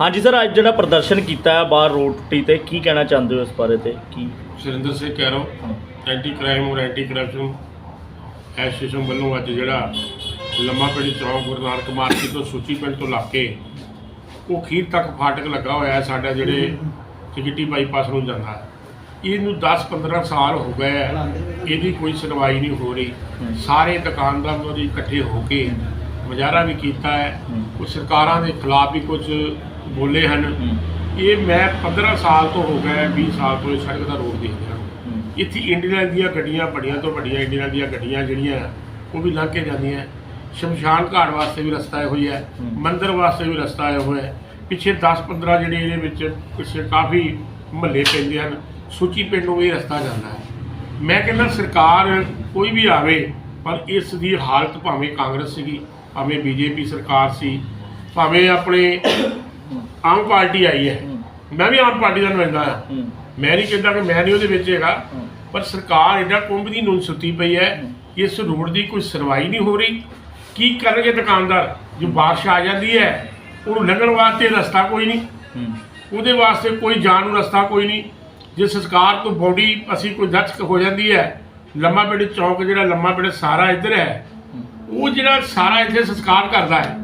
ਹਾਂਜੀ ਸਰ ਅੱਜ ਜਿਹੜਾ ਪ੍ਰਦਰਸ਼ਨ ਕੀਤਾ ਹੈ ਬਾਹਰ ਰੋਡ ਟੁੱਟੀ ਤੇ ਕੀ ਕਹਿਣਾ ਚਾਹੁੰਦੇ ਹੋ ਇਸ ਬਾਰੇ ਤੇ? ਕੀ? ਸੁਰਿੰਦਰ ਸਿੰਘ ਕੈਰੋ ਐਂਟੀ ਕ੍ਰਾਈਮ ਔਰ ਐਂਟੀ ਕਰਪਸ਼ਨ ਐਸੋਸੀਏਸ਼ਨ ਵੱਲੋਂ ਅੱਜ ਜਿਹੜਾ ਲੰਮਾ ਪਿੰਡ ਚੌਂਕ ਗੁਰੂ ਨਾਨਕ ਮਾਰਕੀਟ ਤੋਂ ਸੂਚੀ ਪਿੰਡ ਤੋਂ ਲੱਗ ਕੇ ਉਹ ਖੀਰ ਤੱਕ ਫਾਟਕ ਲੱਗਾ ਹੋਇਆ ਹੈ ਸਾਡਾ ਜਿਹੜੇ ਟਿਕਟੀ ਬਾਈਪਾਸ ਨੂੰ ਜਾਂਦਾ ਹੈ। ਇਹਨੂੰ 10-15 ਸਾਲ ਹੋ ਗਏ ਹੈ ਇਹਦੀ ਕੋਈ ਸੁਣਵਾਈ ਨਹੀਂ ਹੋ ਰਹੀ। ਸਾਰੇ ਦੁਕਾਨਦਾਰ ਉਹਦੀ ਇਕੱਠੇ ਹੋ ਕੇ ਮੁਜ਼ਾਹਰਾ ਵੀ ਕੀਤਾ ਹੈ। ਕੁਝ ਸਰਕਾਰਾਂ ਦੇ ਖਿਲਾਫ ਵੀ ਕੁਝ ਬੋਲੇ ਹਨ। ਇਹ ਮੈਂ 15 ਸਾਲ ਤੋਂ ਹੋ ਗਏ 20 ਸਾਲ ਤੋਂ ਇਹ ਸੜਕ ਦਾ ਰੋਡ ਦੇਖ ਰਿਹਾ ਇੱਥੇ ਇੰਡੀਅਨ ਦੀਆਂ ਗੱਡੀਆਂ ਵੱਡੀਆਂ ਤੋਂ ਵੱਡੀਆਂ ਇੰਡੀਅਨ ਦੀਆਂ ਗੱਡੀਆਂ ਜਿਹੜੀਆਂ ਉਹ ਵੀ ਲੰਘ ਕੇ ਜਾਂਦੀਆਂ ਸ਼ਮਸ਼ਾਨ ਘਾਟ ਵਾਸਤੇ ਵੀ ਰਸਤਾ ਆਇਆ ਹੋਇਆ ਹੈ। ਮੰਦਿਰ ਵਾਸਤੇ ਵੀ ਰਸਤਾ ਆਇਆ ਹੋਇਆ ਹੈ। ਪਿੱਛੇ 10-15 ਜਿਹੜੇ ਇਹਦੇ ਵਿੱਚ ਕੁਛ ਕਾਫੀ ਮਹੱਲੇ ਪੈਂਦੇ ਹਨ। ਸੂਚੀ ਪਿੰਡ ਨੂੰ ਇਹ ਰਸਤਾ ਜਾਂਦਾ ਹੈ। ਮੈਂ ਕਹਿੰਦਾ ਸਰਕਾਰ ਕੋਈ ਵੀ ਆਵੇ ਪਰ ਇਸ ਦੀ ਹਾਲਤ ਭਾਵੇਂ ਕਾਂਗਰਸ ਸੀਗੀ ਭਾਵੇਂ ਬੀਜੇਪੀ ਸਰਕਾਰ ਸੀ ਭਾਵੇਂ ਆਪਣੇ ਆਮ ਪਾਰਟੀ ਆਈ ਹੈ। ਮੈਂ ਵੀ ਆਮ ਪਾਰਟੀ ਦਾ ਨੁਮਾਇੰਦਾ ਹਾਂ। ਮੈਂ ਨਹੀਂ ਕਹਿੰਦਾ ਕਿ ਮੈਂ ਨਹੀਂ ਉਹਦੇ ਵਿੱਚ ਹੈਗਾ। ਪਰ ਸਰਕਾਰ ਐਡਾ ਕੁੰਭ ਦੀ ਨੂਨ ਸੁੱਤੀ ਪਈ ਹੈ ਕਿ ਇਸ ਰੋਡ ਦੀ ਕੋਈ ਸੁਣਵਾਈ ਨਹੀਂ ਹੋ ਰਹੀ। ਕੀ ਕਰਨਗੇ ਦੁਕਾਨਦਾਰ? ਜੋ ਬਾਰਿਸ਼ ਆ ਜਾਂਦੀ ਹੈ ਉਹਨੂੰ ਲੰਘਣ ਵਾਸਤੇ ਰਸਤਾ ਕੋਈ ਨਹੀਂ। ਉਹਦੇ ਵਾਸਤੇ ਕੋਈ ਜਾਣ ਨੂੰ ਰਸਤਾ ਕੋਈ ਨਹੀਂ। ਜੇ ਸਰਕਾਰ ਤੋਂ ਬੋਡੀ ਅਸੀਂ ਕੋਈ ਦਚਕ ਹੋ ਜਾਂਦੀ ਹੈ ਲੰਮਾ ਪਿੰਡ ਚੌਂਕ ਜਿਹੜਾ ਲੰਮਾ ਪਿੰਡ ਸਾਰਾ ਇੱਧਰ ਹੈ। ਉਹ ਜਿਹੜਾ ਸਾਰਾ ਇੱਥੇ ਸੰਸਕਾਰ ਕਰਦਾ ਹੈ।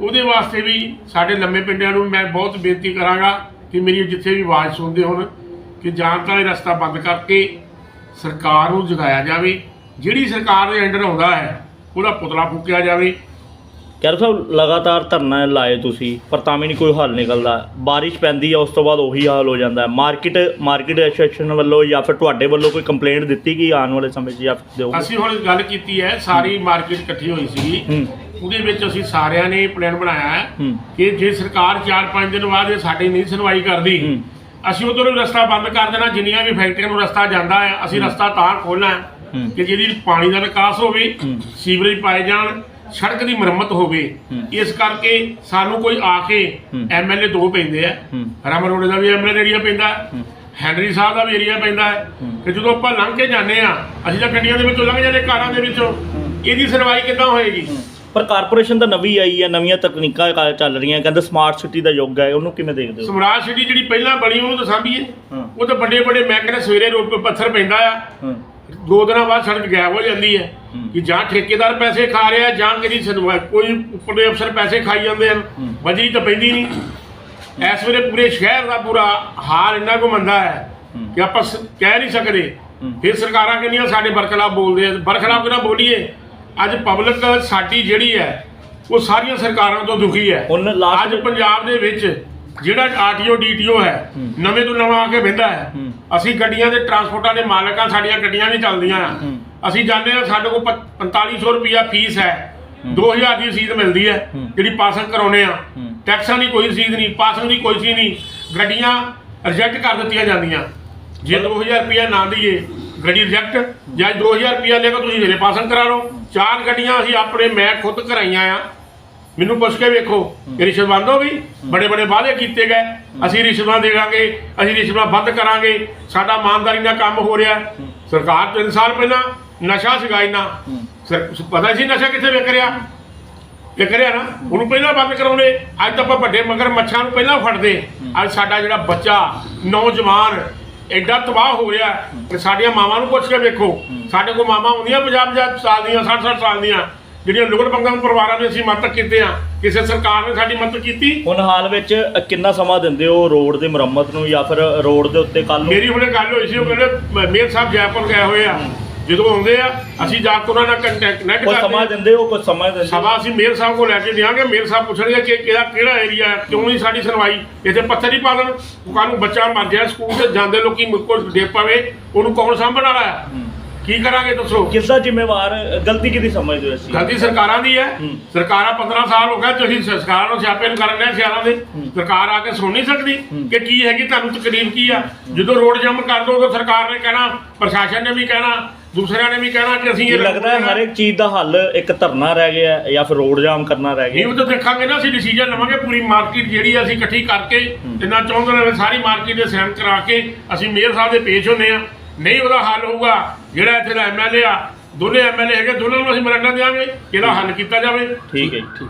ਉਹਦੇ ਵਾਸਤੇ ਵੀ ਸਾਡੇ ਲੰਮੇ ਪਿੰਡਾਂ ਨੂੰ ਮੈਂ ਬਹੁਤ ਬੇਨਤੀ ਕਰਾਂਗਾ ਕਿ ਮੇਰੀ ਜਿੱਥੇ ਵੀ ਆਵਾਜ਼ ਸੁਣਦੇ ਹੋਣ ਕਿ ਜਾਂ ਤਾਂ ਇਹ ਰਸਤਾ ਬੰਦ ਕਰਕੇ ਸਰਕਾਰ ਨੂੰ ਜਗਾਇਆ ਜਾਵੇ। ਜਿਹੜੀ ਸਰਕਾਰ ਦੇ ਅੰਡਰ ਆਉਂਦਾ ਹੈ ਉਹਦਾ ਪੁਤਲਾ ਫੂਕਿਆ ਜਾਵੇ। ਕੈਰੋ ਸਾਹਿਬ ਲਗਾਤਾਰ ਧਰਨਾ ਲਾਏ ਤੁਸੀਂ ਪਰ ਤਾਂ ਵੀ ਨਹੀਂ ਕੋਈ ਹੱਲ ਨਿਕਲਦਾ। ਬਾਰਿਸ਼ ਪੈਂਦੀ ਹੈ ਉਸ ਤੋਂ ਬਾਅਦ ਉਹੀ ਹਾਲ ਹੋ ਜਾਂਦਾ ਮਾਰਕੀਟ ਮਾਰਕੀਟ ਐਸੋਸੀਏਸ਼ਨ ਵੱਲੋਂ ਜਾਂ ਫਿਰ ਤੁਹਾਡੇ ਵੱਲੋਂ ਕੋਈ ਕੰਪਲੇਂਟ ਦਿੱਤੀ ਗਈ ਆਉਣ ਵਾਲੇ ਸਮੇਂ 'ਚ ਜਾਂ ਦਿਓਗੇ? ਅਸੀਂ ਹੁਣ ਗੱਲ ਕੀਤੀ ਹੈ ਸਾਰੀ ਮਾਰਕੀਟ ਇਕੱਠੀ ਹੋਈ ਸੀ ਉਹਦੇ ਵਿੱਚ ਅਸੀਂ ਸਾਰਿਆਂ ਨੇ ਪਲਾਨ ਬਣਾਇਆ ਹੈ ਕਿ ਜੇ ਸਰਕਾਰ 4-5 ਦਿਨ ਬਾਅਦ ਇਹ ਸਾਡੀ ਨਹੀਂ ਸੁਣਵਾਈ ਕਰਦੀ ਅਸੀਂ ਉਧਰੋਂ ਰਸਤਾ ਬੰਦ ਕਰ ਦੇਣਾ ਜਿੰਨੀਆਂ ਵੀ ਫੈਕਟਰੀਆਂ ਨੂੰ ਰਸਤਾ ਜਾਂਦਾ ਹੈ ਅਸੀਂ ਰਸਤਾ ਤਾਂ ਖੋਲਣਾ। ਕਿ ਜਿਹਦੀ ਪਾਣੀ ਦਾ ਨਿਕਾਸ ਹੋਵੇ। ਸੀਵਰੇਜ ਪਾਏ ਜਾਣ ਸੜਕ ਦੀ ਮੁਰੰਮਤ ਹੋਵੇ। ਇਸ ਕਰਕੇ ਸਾਨੂੰ ਕੋਈ ਆ ਕੇ। ਐਮਐਲਏ ਦੋ ਪੈਂਦੇ ਆ ਹੂੰ ਰਾਮ ਰੋਡ ਦਾ ਵੀ ਐਮਐਲਏ ਏਰੀਆ ਪੈਂਦਾ। ਹੈਨਰੀ ਸਾਹਿਬ ਦਾ ਵੀ ਏਰੀਆ ਪੈਂਦਾ। ਕਿ ਜਦੋਂ ਆਪਾਂ ਲੰਘ ਕੇ ਜਾਂਦੇ ਆ ਅਸੀਂ ਤਾਂ ਗੱਡੀਆਂ ਦੇ ਵਿੱਚੋਂ ਲੰਘ ਜਾਂਦੇ ਕਾਰਾਂ ਦੇ ਵਿੱਚੋਂ ਇਹਦੀ ਸੁਣਵਾਈ ਕਿੱਦਾਂ ਹੋਏਗੀ ਪਰ ਕਾਰਪੋਰੇਸ਼ਨ ਤਾਂ ਨਵੀਂ ਆਈ ਹੈ ਨਵੀਆਂ ਤਕਨੀਕਾਂ ਕਾ- ਚੱਲ ਰਹੀਆਂ ਕਹਿੰਦੇ ਸਮਾਰਟ ਸਿਟੀ ਦਾ ਯੁੱਗ ਹੈ ਉਹਨੂੰ ਕਿਵੇਂ ਦੇਖਦੇ ਹੋ? ਸਮਰਾਜ ਸਿਟੀ ਜਿਹੜੀ ਪਹਿਲਾਂ ਬਣੀ ਉਹਨੂੰ ਤਾਂ ਸਾਂਭੀਏ। ਹਾਂ। ਉਹ ਤਾਂ ਵੱਡੇ ਵੱਡੇ ਮੈਂ ਕਹਿੰਦਾ ਸਵੇਰੇ ਰੋਡ 'ਤੇ ਪੱਥਰ ਪੈਂਦਾ ਆ। ਹਾਂ। ਦੋ ਦਿਨਾਂ ਬਾਅਦ ਸੜਕ ਗਾਇਬ ਹੋ ਜਾਂਦੀ ਹੈ। ਹੂੰ। ਕਿ ਜਾਂ ਠੇਕੇਦਾਰ ਪੈਸੇ ਖਾ ਰਿਹਾ ਜਾਂ ਕਿਹਦੀ ਸੁਣਵਾਈ ਕੋਈ ਉੱਪਰਲੇ ਅਫਸਰ ਪੈਸੇ ਖਾਈ ਜਾਂਦੇ ਹਨ। ਹੂੰ। ਬਜਰੀ ਤਾਂ ਪੈਂਦੀ ਨਹੀਂ। ਇਸ ਵੇਲੇ ਪੂਰੇ ਸ਼ਹਿਰ ਦਾ ਪੂਰਾ ਹਾਲ ਇੰਨਾ ਕੁ ਮੰਦਾ ਹੈ ਹੂੰ। ਕਿ ਆਪਾਂ ਸ- ਕਹਿ ਨਹੀਂ ਸਕਦੇ। ਹੂੰ। ਫਿਰ ਸਰਕਾਰਾਂ ਕਹਿੰਦੀਆਂ ਸਾਡੇ ਬਰਖਲਾਫ ਬੋਲਦੇ ਆ। ਬਰਖਲਾਫ ਕਿਹਨਾਂ ਬੋਲੀਏ? ਅੱਜ ਪਬਲਿਕ ਸਾਡੀ ਜਿਹੜੀ ਹੈ ਉਹ ਸਾਰੀਆਂ ਸਰਕਾਰਾਂ ਤੋਂ ਦੁਖੀ ਹੈ ਹੁਣ ਅੱਜ ਪੰਜਾਬ ਦੇ ਵਿੱਚ ਜਿਹੜਾ ਆਰਟੀਓ ਡੀਟੀਓ ਹੈ ਹੂੰ। ਨਵੇਂ ਤੋਂ ਨਵਾਂ ਆ ਕੇ ਬਹਿੰਦਾ ਹੈ ਹੂੰ। ਅਸੀਂ ਗੱਡੀਆਂ ਦੇ ਟਰਾਂਸਪੋਰਟਾਂ ਦੇ ਮਾਲਕ ਸਾਡੀਆਂ ਗੱਡੀਆਂ ਨਹੀਂ ਚੱਲਦੀਆਂ ਆ ਹੂੰ। ਅਸੀਂ ਜਾਂਦੇ ਆ ਸਾਡੇ ਕੋਲ ਪ- 4500 ਰੁਪਿਆ ਫੀਸ ਹੈ ਹੂੰ। 2000 ਦੀ ਰਸੀਦ ਮਿਲਦੀ ਹੈ ਹੂੰ। ਜਿਹੜੀ ਪਾਸਿੰਗ ਕਰਾਉਨੇ ਆ ਹੂੰ। ਟੈਕਸਾਂ ਦੀ ਕੋਈ ਰਸੀਦ ਨਹੀਂ ਪਾਸਿੰਗ ਦੀ ਕੋਈ ਚੀਜ਼ ਨਹੀਂ ਗੱਡੀਆਂ ਰਿਜੈਕਟ ਕਰ ਦਿੱਤੀਆਂ ਜਾਂਦੀਆਂ ਜੇ 2000 ਰੁਪਿਆ ਨਾ ਦਈਏ ਗੱਡੀ ਰਿਜੈਕਟ ਜਾਂ 2000 ਰੁਪਿਆ ਲੈ ਕੇ ਤੁਸੀਂ ਮੇਰੇ ਪਾਸਿੰਗ ਕਰਾ ਲਓ ਚਾਰ ਗੱਡੀਆਂ ਅਸੀਂ ਆਪਣੇ ਮੈਂ ਖੁਦ ਕਰਾਈਆਂ ਆ। ਮੈਨੂੰ ਪੁੱਛ ਕੇ ਵੇਖੋ ਕਿ ਰਿਸ਼ਵਤ ਬੰਦ ਹੋ ਗਈ? ਬੜੇ ਬੜੇ ਵਾਅਦੇ ਕੀਤੇ ਗਏ। ਅਸੀਂ ਰਿਸ਼ਵਤਾਂ ਦੇਵਾਂਗੇ ਅਸੀਂ ਰਿਸ਼ਵਤਾਂ ਬੰਦ ਕਰਾਂਗੇ। ਸਾਡਾ ਇਮਾਨਦਾਰੀ ਨਾਲ ਕੰਮ ਹੋ ਰਿਹਾ। ਸਰਕਾਰ ਤੋਂ ਸਾਲ ਪਹਿਲਾਂ ਨਸ਼ਾ ਸੀਗਾ ਇੰਨਾ। ਪਤਾ ਸੀ ਨਸ਼ਾ ਕਿੱਥੇ ਵਿਕ ਰਿਹਾ? ਵਿਕ ਰਿਹਾ ਨਾ? ਉਹਨੂੰ ਪਹਿਲਾਂ ਬੰਦ ਕਰਾਉਣੇ। ਅੱਜ ਤਾਂ ਆਪਾਂ ਵੱਡੇ ਮਗਰ ਮੱਛਾਂ ਨੂੰ ਪਹਿਲਾਂ ਫੜਦੇ। ਅੱਜ ਸਾਡਾ ਜਿਹੜਾ ਬੱਚਾ ਨੌਜਵਾਨ ਐਡਾ ਤਬਾਹ ਹੋ ਰਿਹਾ ਕਿ ਸਾਡੀਆਂ ਮਾਵਾਂ ਨੂੰ ਪੁੱਛ ਕੇ ਵੇਖੋ। ਸਾਡੇ ਕੋਲ ਮਾਵਾਂ ਹੁੰਦੀਆਂ 50 50 ਸਾਲ ਦੀਆਂ 60 60 ਸਾਲ ਦੀਆਂ। ਜਿਹੜੀਆਂ ਲੁਗੜ ਬੰਗਾਂ ਪਰਿਵਾਰਾਂ ਦੇ ਅਸੀਂ ਮਦਦ ਕੀਤੇ ਆ ਕਿਸੇ ਸਰਕਾਰ ਨੇ ਸਾਡੀ ਮਦਦ ਕੀਤੀ। ਹੁਣ ਹਾਲ ਵਿੱਚ ਕਿੰਨਾ ਸਮਾਂ ਦਿੰਦੇ ਹੋ ਰੋਡ ਦੀ ਮੁਰੰਮਤ ਨੂੰ ਜਾਂ ਫਿਰ ਰੋਡ ਦੇ ਉੱਤੇ ਕੱਲ ਨੂੰ? ਮੇਰੀ ਹੁਣੇ ਗੱਲ ਹੋਈ ਸੀ ਉਹ ਕਹਿੰਦੇ ਮੇਰ ਸਾਹਿਬ ਜੈਪੁਰ ਗਏ ਹੋਏ ਆ। ਜਦੋਂ ਆਉਂਦੇ ਆ ਅਸੀਂ ਜਾ ਕੇ ਉਹਨਾਂ ਨਾਲ ਕੰਟੈਕਟ ਨੈਟ ਕੋਈ ਸਮਾਂ ਕਰਦੇ ਦਿੰਦੇ ਹੋ ਕੋਈ ਸਮਾਂ ਦਿੰਦੇ ਹੋ? ਸਭਾ ਅਸੀਂ ਮੇਰ ਸਾਹਿਬ ਕੋਲ ਲੈ ਕੇ ਦਿਆਂਗੇ ਮੇਰ ਸਾਹਿਬ ਪੁੱਛਣਗੇ ਕਿ ਕਿਹੜਾ ਕਿਹੜਾ ਏਰੀਆ ਹੈ ਕਿਉਂ ਨਹੀਂ ਸਾਡੀ ਸੁਣਵਾਈ। ਇੱਥੇ ਪੱਥਰ ਹੀ ਪਾ ਦੇਣ ਨੂੰ ਬੱਚਾ ਮਰ ਜਾਏ ਸਕੂਲ ਤੇ ਜਾਂਦੇ ਲੋਕੀ ਮੁੱਕੋ ਦੇ ਪਵੇ ਉਹਨੂੰ ਕੌਣ ਸਾਂਭਣ ਵਾਲਾ ਹੈ? ਕੀ ਕਰਾਂਗੇ ਦੱਸੋ? ਕਿਸ ਦਾ ਜ਼ਿੰਮੇਵਾਰ ਗਲਤੀ ਕਿਹਦੀ ਸਮਝਦੇ ਹੋ ਅਸੀਂ? ਗਲਤੀ ਸਰਕਾਰਾਂ ਦੀ ਹੈ। ਹੂੰ। ਸਰਕਾਰਾਂ 15 ਸਾਲ ਹੋ ਗਏ ਤੁਸੀਂ ਸਰਕਾਰਾਂ ਨੂੰ ਸਿਆਪੇ ਨੂੰ ਕਰਨ ਦੇ ਸਿਆਰਾਂ ਦੇ। ਸਰਕਾਰ ਆ ਕੇ ਸੁਣ ਨਹੀਂ ਸਕਦੀ। ਕਿ ਕੀ ਹੈਗੀ ਤੁਹਾਨੂੰ ਤਕਲੀਫ ਕੀ ਆ? ਜਦੋਂ ਰੋਡ ਜਾਮ ਕਰ ਦੋ ਤਾਂ ਸਰਕਾਰ ਨੇ ਕਹਿਣਾ ਪ੍ਰਸ਼ਾਸਨ ਨੇ ਵੀ ਕਹਿਣਾ ਦੂਸਰਿਆਂ ਨੇ ਵੀ ਕਹਿਣਾ ਕਿ ਅਸੀਂ ਇਹ ਲੱਗਦਾ ਹੈ ਹਰ ਇੱਕ ਚੀਜ਼ ਦਾ ਹੱਲ ਇੱਕ ਧਰਨਾ ਰਹਿ ਗਿਆ ਹੈ ਜਾਂ ਫਿਰ ਰੋਡ ਜਾਮ ਕਰਨਾ ਰਹਿ ਗਿਆ ਉਹ ਤਾਂ ਦੇਖਾਂਗੇ ਨਾ ਅਸੀਂ ਡਿਸੀਜਨ ਲਵਾਂਗੇ ਪੂਰੀ ਮਾਰਕੀਟ ਜਿਹੜੀ ਅਸੀਂ ਇਕੱਠੀ ਕਰਕੇ ਜਿੰਨਾ ਚਾਹੁੰਦੇ ਨੇ ਸਾਰੀ ਮਾਰਕੀਟ ਦੇ ਸਹਿਮ ਕਰਾ ਕੇ ਅਸੀਂ ਮੇਅਰ ਸਾਹਿਬ ਦੇ ਪੇਸ਼ ਹੁੰਨੇ ਆ ਨਹੀਂ ਉਹਦਾ ਹੱਲ ਹੋਊਗਾ ਜਿਹੜਾ ਇੱਥੇ ਦਾ ਐਮਐਲਏ ਆ ਦੋਨੇ ਐਮਐਲਏ ਹੈਗੇ ਦੋਨਾਂ ਨੂੰ ਅਸੀਂ ਮਰੰਡਾ ਦੇਵਾਂਗੇ ਇਹਦਾ ਹੱਲ ਕੀਤਾ ਜਾਵੇ। ਠੀਕ ਹੈ ਜੀ ਠੀਕ।